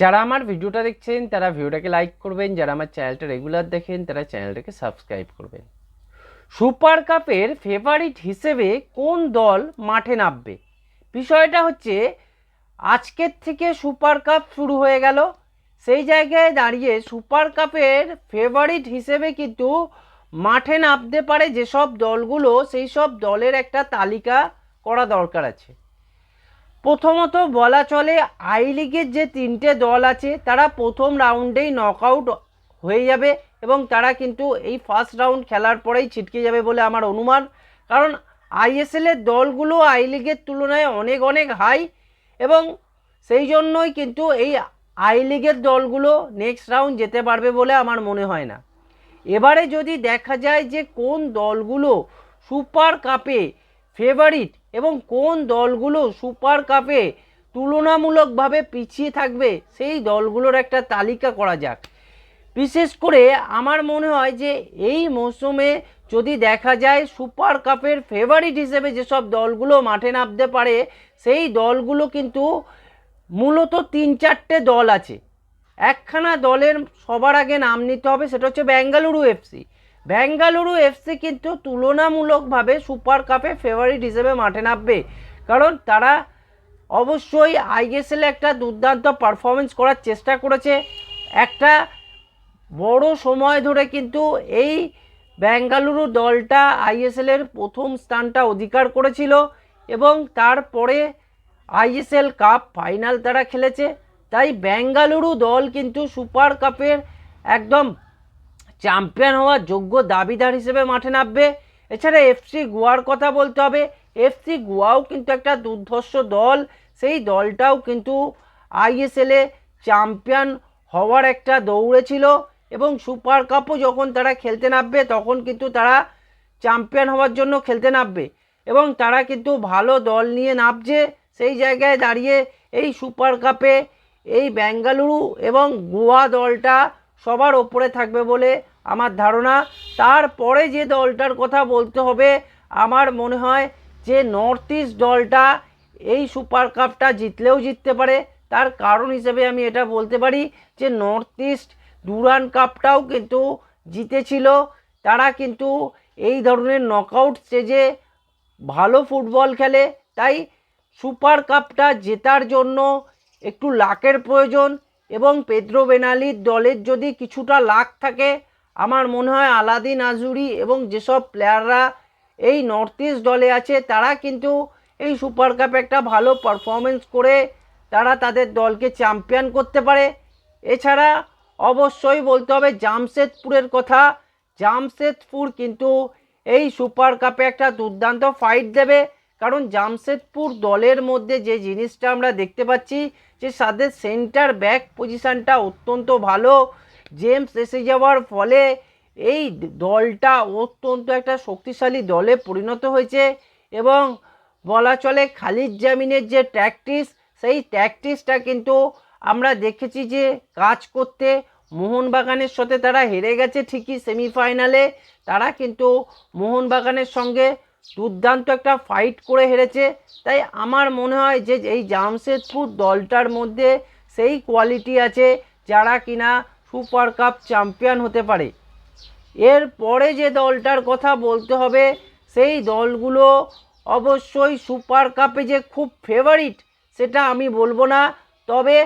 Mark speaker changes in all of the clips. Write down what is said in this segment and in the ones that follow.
Speaker 1: যারা আমার ভিডিওটা দেখছেন, তারা ভিডিওটাকে লাইক করবেন। যারা আমার চ্যানেলটা রেগুলার দেখেন, তারা চ্যানেলটাকে সাবস্ক্রাইব করবেন। সুপার কাপের ফেভারিট হিসেবে কোন দল মাঠে নামবে? বিষয়টা হচ্ছে, আজকের থেকে সুপার কাপ শুরু হয়ে গেল। সেই জায়গায় দাঁড়িয়ে সুপার কাপের ফেভারিট হিসেবে কিন্তু মাঠে নামতে পারে যেসব দলগুলো সেই সব দলের একটা তালিকা করা দরকার আছে। প্রথমত বলা চলে আই লিগের যে তিনটে দল আছে, তারা প্রথম রাউন্ডেই নকআউট হয়ে যাবে এবং তারা কিন্তু এই ফার্স্ট রাউন্ড খেলার পরেই ছিটকে যাবে বলে আমার অনুমান। কারণ আইএসএলের দলগুলো আই লিগের তুলনায় অনেক অনেক হাই এবং সেই জন্যই কিন্তু এই আই লিগের দলগুলো নেক্সট রাউন্ড যেতে পারবে বলে আমার মনে হয় না। এবারে যদি দেখা যায় যে কোন দলগুলো সুপার কাপে ফেভারিট এবং কোন দলগুলো সুপার কাপে তুলনামূলকভাবে পিছিয়ে থাকবে, সেই দলগুলোর একটা তালিকা করা যাক। বিশেষ করে আমার মনে হয় যে এই মৌসুমে যদি দেখা যায় সুপার কাপের ফেভারিট হিসেবে যেসব দলগুলো মাঠে নামতে পারে, সেই দলগুলো কিন্তু মূলত তিন চারটে দল আছে। একখানা দলের সবার আগে নাম নিতে হবে, সেটা হচ্ছে বেঙ্গালুরু এফসি। বেঙ্গালুরু এফসি কিন্তু তুলনামূলকভাবে সুপার কাপে ফেভারিট হিসেবে মাঠে নামবে। কারণ তারা অবশ্যই আইএসএলে একটা দুর্দান্ত পারফরমেন্স করার চেষ্টা করেছে। একটা বড় সময় ধরে কিন্তু এই বেঙ্গালুরু দলটা আইএসএলের প্রথম স্থানটা অধিকার করেছিল এবং তারপরে আইএসএল কাপ ফাইনাল তারা খেলেছে। তাই বেঙ্গালুরু দল কিন্তু সুপার কাপের একদম চ্যাম্পিয়ন হওয়ার যোগ্য দাবিদার হিসেবে মাঠে নামবে। এছাড়া এফসি গোয়ার কথা বলতে হবে। এফসি গোয়াও কিন্তু একটা দুর্ধর্ষ দল। সেই দলটাও কিন্তু আইএসএলে চ্যাম্পিয়ন হওয়ার একটা দৌড়ে ছিল এবং সুপার কাপও যখন তারা খেলতে নামবে, তখন কিন্তু তারা চ্যাম্পিয়ন হওয়ার জন্য খেলতে নামবে। এবং তারা কিন্তু ভালো দল নিয়ে নামছে। সেই জায়গায় দাঁড়িয়ে এই সুপার কাপে এই বেঙ্গালুরু এবং গোয়া দলটা সবার ওপরে থাকবে বলে আমার ধারণা, তারপরে যে দলটার কথা বলতে হবে, আমার মনে হয় যে নর্থ ইস্ট দলটা এই সুপার কাপটা জিতলেও জিততে পারে। তার কারণ হিসেবে আমি এটা বলতে পারি যে নর্থ ইস্ট ডুরান কাপটাও কিন্তু জিতেছিল। তারা কিন্তু এই ধরনের নকআউট স্টেজে ভালো ফুটবল খেলে। তাই সুপার কাপটা জেতার জন্য একটু লাকের প্রয়োজন এবং পেদ্রো বেনালির দলের যদি কিছুটা লাক থাকে আমার মনে হয় আলাদিন, আজুরি এবং যেসব প্লেয়াররা এই নর্থ ইস্ট দলে আছে, তারা কিন্তু এই সুপার কাপে একটা ভালো পারফরমেন্স করে তারা তাদের দলকে চ্যাম্পিয়ন করতে পারে। এছাড়া অবশ্যই বলতে হবে জামশেদপুরের কথা। জামশেদপুর কিন্তু এই সুপার কাপে একটা দুর্দান্ত ফাইট দেবে। কারণ জামশেদপুর দলের মধ্যে যে জিনিসটা আমরা দেখতে পাচ্ছি, যে তাদের সেন্টার ব্যাক পজিশানটা অত্যন্ত ভালো। জেমস এসে যাওয়ার ফলে এই দলটা অত্যন্ত একটা শক্তিশালী দলে পরিণত হয়েছে এবং বলা চলে খালিদ জামিনের যে ট্যাকটিস সেই ট্যাকটিসটা কিন্তু আমরা দেখেছি যে কাজ করতে মোহনবাগানের সাথে তারা হেরে গেছে ঠিকই সেমিফাইনালে তারা কিন্তু মোহনবাগানের সঙ্গে দুর্দান্ত একটা ফাইট করে হেরেছে। তাই আমার মনে হয় যে এই জামশেদপুর দলটার মধ্যে সেই কোয়ালিটি আছে যারা কিনা সুপার কাপ চ্যাম্পিয়ন হতে পারে। এর পরে যে দলটার কথা বলতে হবে, সেই দলগুলো অবশ্যই সুপার কাপে যে খুব ফেভারিট সেটা আমি বলব না। তবে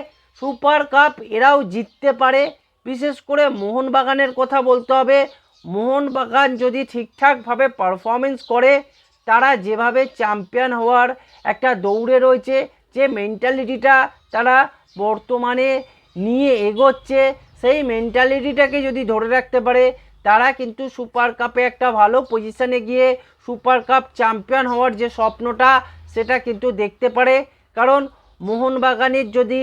Speaker 1: সুপার কাপ এরাও জিততে পারে। বিশেষ করে মোহনবাগানের কথা বলতে হবে। মোহনবাগান যদি ঠিকঠাকভাবে পারফরমেন্স করে, তারা যেভাবে চ্যাম্পিয়ন হওয়ার একটা দৌড়ে রয়েছে, যে মেন্টালিটিটা তারা বর্তমানে নিয়ে এগোচ্ছে সেই মেন্টালিটিটাকে যদি ধরে রাখতে পারে, তারা কিন্তু সুপার কাপে একটা ভালো পজিশানে গিয়ে সুপার কাপ চ্যাম্পিয়ন হওয়ার যে স্বপ্নটা, সেটা কিন্তু দেখতে পারে। কারণ মোহনবাগানের যদি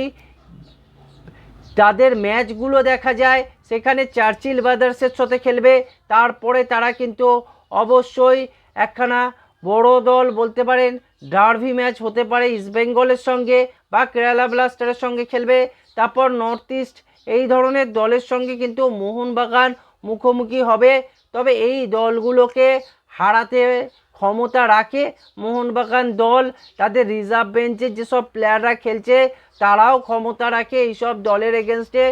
Speaker 1: তাদের ম্যাচগুলো দেখা যায়, সেখানে চার্চিল ব্রাদার্সের সাথে খেলবে, তারপরে তারা কিন্তু অবশ্যই একখানা বড় দল বলতে পারেন ডার্ভি ম্যাচ হতে পারে ইস্টবেঙ্গলের সঙ্গে বা কেরালা ব্লাস্টারের সঙ্গে খেলবে, তারপর নর্থ ইস্ট এই ধরনের দলের সঙ্গে কিন্তু মোহনবাগান মুখোমুখি হবে। তবে এই দলগুলোকে হারাতে ক্ষমতা রাখে মোহনবাগান দল। তাদের রিজার্ভ বেঞ্চের যেসব প্লেয়াররা খেলছে, তারাও ক্ষমতা রাখে এইসব দলের এগেনস্টে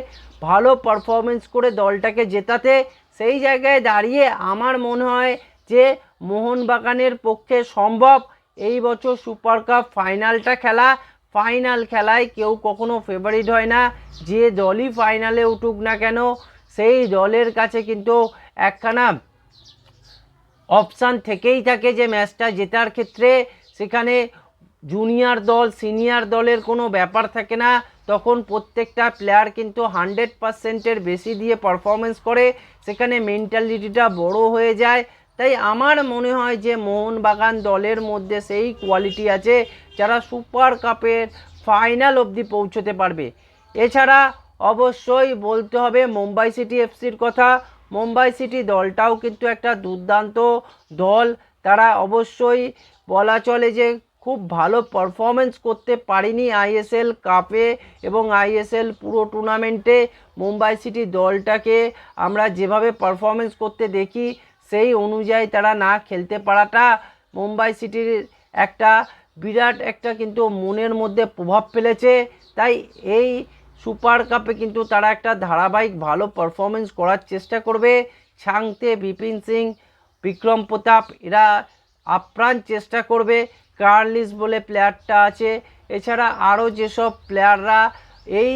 Speaker 1: ভালো পারফরমেন্স করে দলটাকে জেতাতে। সেই জায়গায় দাঁড়িয়ে আমার মনে হয় যে মোহনবাগানের পক্ষে সম্ভব। এই বছর সুপার কাপ ফাইনালটা খেলা। ফাইনাল খেলায় কেউ কখনো ফেভারিট হয় না। যে দলই ফাইনালে উঠুক না কেন, সেই দলের কাছে কিন্তু একখানা অপশান থেকেই থাকে যে ম্যাচটা জেতার ক্ষেত্রে। সেখানে জুনিয়র দল সিনিয়র দলের কোনো ব্যাপার থাকে না। তখন প্রত্যেকটা প্লেয়ার কিন্তু হান্ড্রেড পার্সেন্টের বেশি দিয়ে পারফরমেন্স করে। সেখানে মেন্টালিটিটা বড় হয়ে যায়। তাই আমার মনে হয় যে মোহনবাগান দলের মধ্যে সেই কোয়ালিটি আছে যারা সুপার কাপের ফাইনাল অবধি পৌঁছতে পারবে। এছাড়া অবশ্যই বলতে হবে মুম্বাই সিটি এফসির কথা। মুম্বাই সিটি দলটাও কিন্তু একটা দুর্দান্ত দল। তারা অবশ্যই বলা চলে যে খুব ভালো পারফরমেন্স করতে পারেনি আইএসএল কাপে এবং আইএসএল পুরো টুর্নামেন্টে মুম্বাই সিটি দলটাকে আমরা যেভাবে পারফরমেন্স করতে দেখি সেই অনুযায়ী তারা না খেলতে পারাটা মুম্বাই সিটির একটা বিরাট একটা কিন্তু মনের মধ্যে প্রভাব ফেলেছে। তাই এই সুপার কাপে কিন্তু তারা একটা ধারাবাহিক ভালো পারফরমেন্স করার চেষ্টা করবে। ছাংতে বিপিন সিং, বিক্রম প্রতাপ, এরা আপ্রাণ চেষ্টা করবে। কার্লিস বলে প্লেয়ারটা আছে। এছাড়া আরও যেসব প্লেয়াররা এই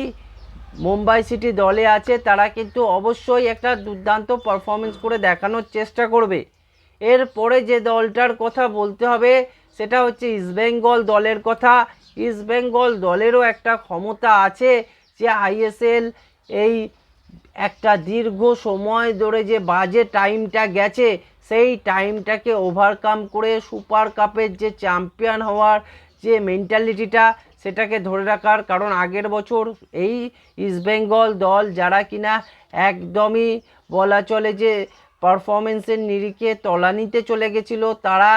Speaker 1: মুম্বাই সিটি দলে আছে, তারা কিন্তু অবশ্যই একটা দুর্দান্ত পারফরমেন্স করে দেখানোর চেষ্টা করবে। এরপরে যে দলটার কথা বলতে হবে, সেটা হচ্ছে ইস্টবেঙ্গল দলের কথা। ইস্টবেঙ্গল দলেরও একটা ক্ষমতা আছে যে আইএসএল এই একটা দীর্ঘ সময় ধরে যে বাজে টাইমটা গেছে, সেই টাইমটাকে ওভারকাম করে সুপার কাপের যে চ্যাম্পিয়ন হওয়ার যে মেন্টালিটিটা সেটাকে ধরে রাখার কারণ আগের বছর এই ইস্টবেঙ্গল দল যারা কিনা একদমই বলা চলে যে পারফরমেন্সের নিরিখে তলানিতে চলে গেছিল, তারা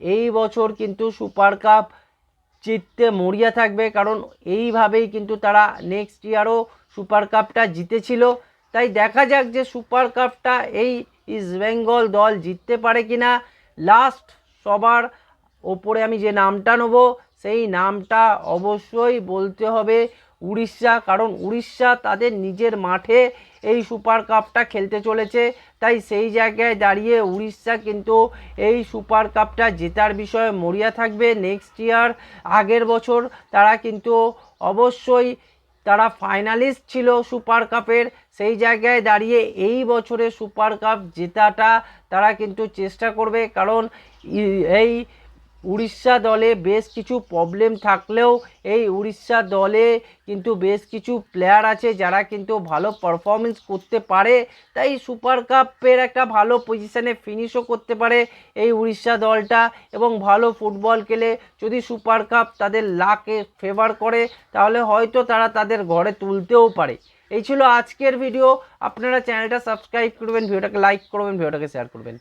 Speaker 1: এই বছর কিন্তু সুপার কাপ জিততে মরিয়া থাকবে। কারণ এইভাবেই কিন্তু তারা নেক্সট ইয়ারও সুপার কাপটা জিতেছিল। তাই দেখা যাক যে সুপার কাপটা এই ইস্টবেঙ্গল দল জিততে পারে কিনা। লাস্ট সবার ওপরে আমি যে নামটা নেব সেই নামটা অবশ্যই বলতে হবে উড়িষ্যা, কারণ উড়িষ্যা তাদের নিজের মাঠে এই সুপার কাপটা খেলতে চলেছে। তাই সেই জায়গায় দাঁড়িয়ে উড়িষ্যা কিন্তু এই সুপার কাপটা জেতার বিষয়ে মরিয়া থাকবে। নেক্সট ইয়ার আগের বছর তারা কিন্তু অবশ্যই তারা ফাইনালিস্ট ছিল সুপার কাপের। সেই জায়গায় দাঁড়িয়ে এই বছরে সুপার কাপ জেতাটা তারা কিন্তু চেষ্টা করবে। কারণ এই উড়িষ্যা দলে বেশ কিছু প্রবলেম থাকলেও এই উড়িষ্যা দলে কিন্তু বেশ কিছু প্লেয়ার আছে যারা কিন্তু ভালো পারফরমেন্স করতে পারে। তাই সুপার কাপের একটা ভালো পজিশনে ফিনিশও করতে পারে এই উড়িষ্যা দলটা এবং ভালো ফুটবল খেলে যদি সুপার কাপ তাদের লাকে ফেভার করে, তাহলে হয়তো তারা তাদের ঘরে তুলতেও পারে। এই ছিল আজকের ভিডিও আপনারা চ্যানেলটা সাবস্ক্রাইব করবেন ভিডিওটাকে লাইক করবেন ভিডিওটাকে শেয়ার করবেন।